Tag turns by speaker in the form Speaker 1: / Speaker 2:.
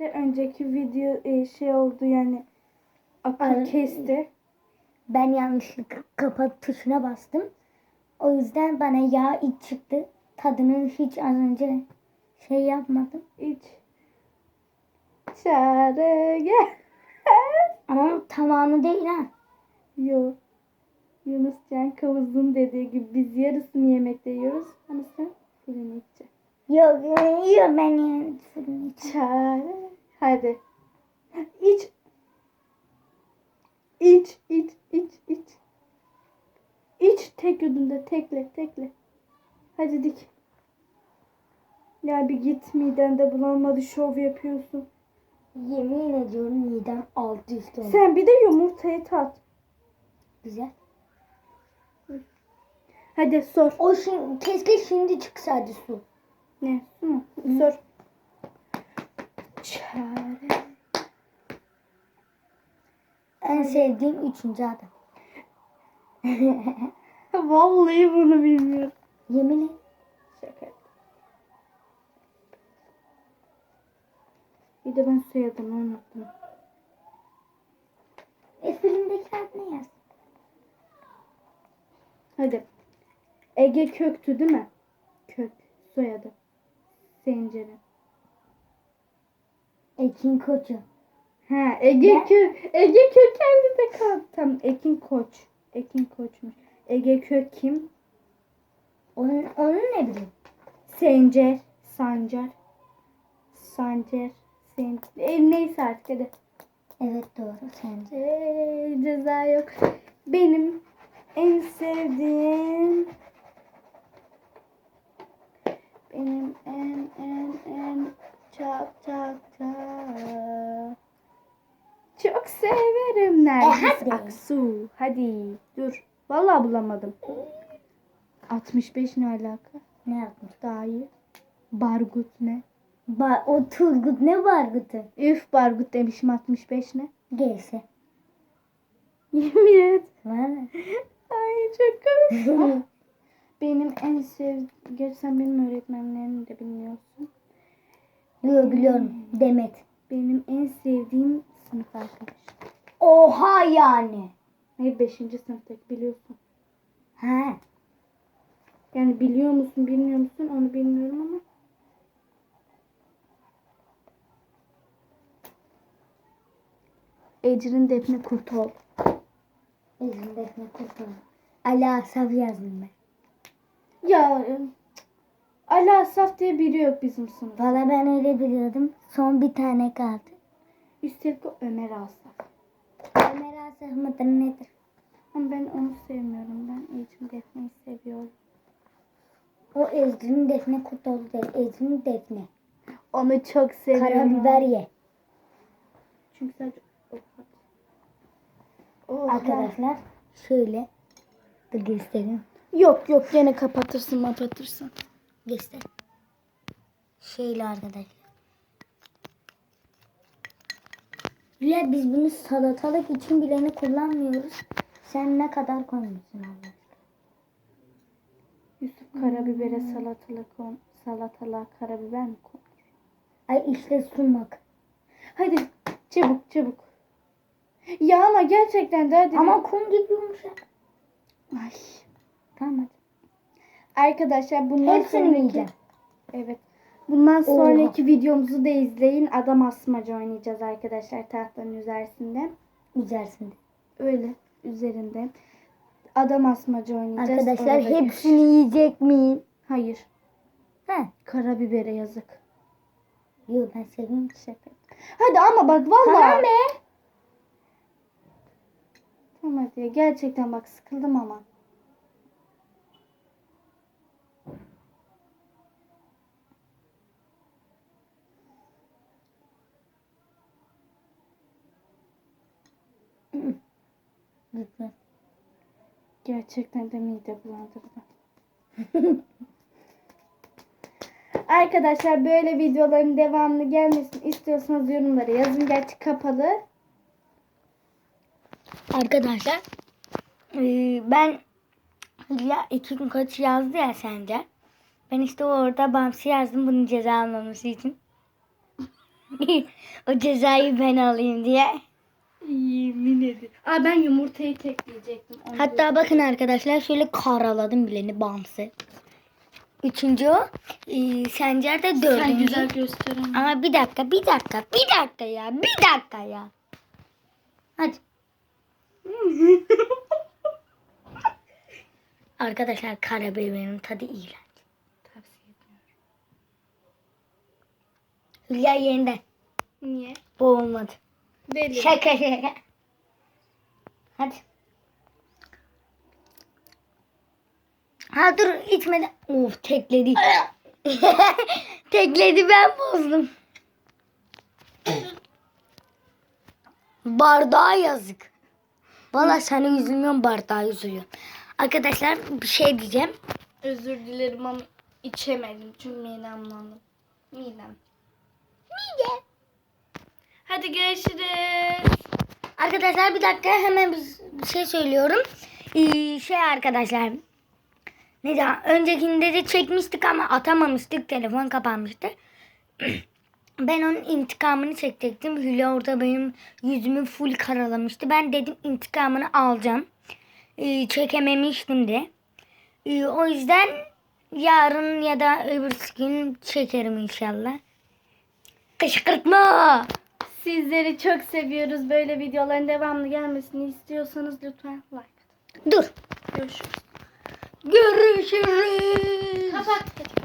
Speaker 1: İşte önceki video e, şey oldu yani akıl
Speaker 2: Ay.
Speaker 1: kesti.
Speaker 2: Ben yanlışlıkla kapat tuşuna bastım. O yüzden bana yağ iç çıktı. Tadını hiç az önce şey yapmadım.
Speaker 1: İç. Çare gel.
Speaker 2: Ama tamamı değil ha.
Speaker 1: Yo. Yunus Can Kavuz'un dediği gibi biz yarısını yemekte yiyoruz. Ama sen filmi içeceksin.
Speaker 2: Yok yok ben yani fırın için.
Speaker 1: Çare. Hadi. İç. İç, iç, iç, iç. İç tek yudumda tekle, tekle. Hadi dik. Ya bir git midende bulanmadı şov yapıyorsun.
Speaker 2: Yemin ediyorum midem alt üst oldu.
Speaker 1: Sen bir de yumurtayı tat.
Speaker 2: Güzel.
Speaker 1: Hadi sor.
Speaker 2: O şimdi, keşke şimdi çıksaydı su.
Speaker 1: Ne? Mu? Sor. Çare.
Speaker 2: En sevdiğim üçüncü adam.
Speaker 1: Vallahi bunu bilmiyorum.
Speaker 2: Yemin et.
Speaker 1: Şaka. Bir de ben soyadımı unuttum.
Speaker 2: E filmdeki adı ne yaz?
Speaker 1: Hadi. Ege Köktü değil mi? Kök. Soyadı. Sencer'in.
Speaker 2: Ekin Koçu.
Speaker 1: Ha Ege? Kök. Ege Kök kendi de kaldı. Tamam Ekin Koç. Ekin Koç'muş. Ege Kök kim?
Speaker 2: Onun, onun ne bileyim?
Speaker 1: Sencer. Sancar. Sancer. Sen... E, neyse artık hadi.
Speaker 2: Evet doğru sence.
Speaker 1: Ee, ceza yok. Benim en sevdiğim benim en en en çok çok çok severim Nergis
Speaker 2: hadi.
Speaker 1: Aksu. Hadi dur. Vallahi bulamadım. 65 ne alaka?
Speaker 2: Ne yapmış?
Speaker 1: Daha iyi. Bargut ne?
Speaker 2: Ba o Turgut ne Bargut'u?
Speaker 1: Üf Bargut demişim 65 ne?
Speaker 2: Gelse.
Speaker 1: Yemin et. Ay çok komik. benim en sev... Gerçi sen benim öğretmenlerimi de bilmiyorsun.
Speaker 2: Biliyor biliyorum. Demet.
Speaker 1: Benim en sevdiğim sınıf arkadaşım.
Speaker 2: Oha yani.
Speaker 1: Hayır 5. sınıftaki biliyorsun.
Speaker 2: Ha.
Speaker 1: Yani biliyor musun bilmiyor musun onu bilmiyorum ama. Ecrin Defne Kurtoğlu.
Speaker 2: Ezin Defne Kurtoğlu. Ali Asaf yazdım ben.
Speaker 1: Ya Ali Asaf diye biri yok bizim sınıfta.
Speaker 2: Valla ben öyle biliyordum. Son bir tane kaldı.
Speaker 1: Üstelik Ömer Asaf.
Speaker 2: Mıdır nedir?
Speaker 1: Ama ben onu sevmiyorum. Ben Ecrin Defne'yi seviyorum.
Speaker 2: O Ezrin Defne Kurtoğlu değil. Ezrin Defne.
Speaker 1: Onu çok seviyorum.
Speaker 2: Karabiber ye.
Speaker 1: Çünkü sadece Oha.
Speaker 2: Arkadaşlar şöyle. Dur göstereyim.
Speaker 1: Yok yok gene kapatırsın kapatırsın.
Speaker 2: Göster. Şöyle arkadaşlar. Ya biz bunu salatalık için bileni kullanmıyoruz. Sen ne kadar koymuşsun Allah?
Speaker 1: Yusuf karabibere salatalık kon salatalığa karabiber mi koy?
Speaker 2: Ay işte sumak.
Speaker 1: Hadi çabuk çabuk. Ya ama gerçekten de hadi.
Speaker 2: Ama kum gibi yumuşak.
Speaker 1: Ay.
Speaker 2: Tamam hadi.
Speaker 1: Arkadaşlar bundan
Speaker 2: Hepsini
Speaker 1: sonraki
Speaker 2: yiyeceğim?
Speaker 1: Evet. Bundan sonraki videomuzu da izleyin. Adam asmaca oynayacağız arkadaşlar tahtanın üzerinde.
Speaker 2: Üzersin.
Speaker 1: Öyle üzerinde. Adam asmaca oynayacağız.
Speaker 2: Arkadaşlar
Speaker 1: Orada
Speaker 2: hepsini yiyecek miyim?
Speaker 1: Hayır.
Speaker 2: He.
Speaker 1: Karabibere yazık.
Speaker 2: Yok ben seveyim.
Speaker 1: Şaka. Hadi ama bak vallahi.
Speaker 2: Tamam be.
Speaker 1: Tamam hadi. Gerçekten bak sıkıldım ama.
Speaker 2: Lütfen.
Speaker 1: Gerçekten de mide bulandırdı. Arkadaşlar böyle videoların devamlı gelmesini istiyorsanız yorumlara yazın. Gerçi kapalı.
Speaker 2: Arkadaşlar eee, ben ya iki gün koç yazdı ya sence. Ben işte orada Bamsi yazdım bunun ceza almaması için. o cezayı ben alayım diye.
Speaker 1: Yemin ederim. Aa ben yumurtayı tekleyecektim. Onu
Speaker 2: Hatta bakın arkadaşlar şöyle karaladım bileni bamsı. Üçüncü o. Ee, Sencer de dördüncü.
Speaker 1: Sen güzel gösteren.
Speaker 2: Ama bir dakika, bir dakika, bir dakika ya, bir dakika ya. Hadi. Arkadaşlar karabiberin tadı iğrenç.
Speaker 1: Tavsiye etmiyorum.
Speaker 2: Hülya yeniden.
Speaker 1: Niye?
Speaker 2: Bu olmadı.
Speaker 1: Deli.
Speaker 2: Şaka şaka. Hadi. Ha dur içmeden. Of tekledi. tekledi ben bozdum. Bardağa yazık. Valla sana üzülmüyorum bardağa üzülüyorum. Arkadaşlar bir şey diyeceğim.
Speaker 1: Özür dilerim ama içemedim çünkü midem bulandı. Midem.
Speaker 2: Mide.
Speaker 1: Hadi görüşürüz.
Speaker 2: Arkadaşlar bir dakika hemen bir- şey söylüyorum. Ee, şey arkadaşlar. Ne daha öncekinde de çekmiştik ama atamamıştık. Telefon kapanmıştı. Ben onun intikamını çekecektim. Hülya orada benim yüzümü full karalamıştı. Ben dedim intikamını alacağım. Ee, çekememiştim de. Ee, o yüzden yarın ya da öbür gün çekerim inşallah. Kışkırtma.
Speaker 1: Sizleri çok seviyoruz. Böyle videoların devamlı gelmesini istiyorsanız lütfen like atın.
Speaker 2: Dur.
Speaker 1: Görüşürüz.
Speaker 2: Görüşürüz.
Speaker 1: Kapat.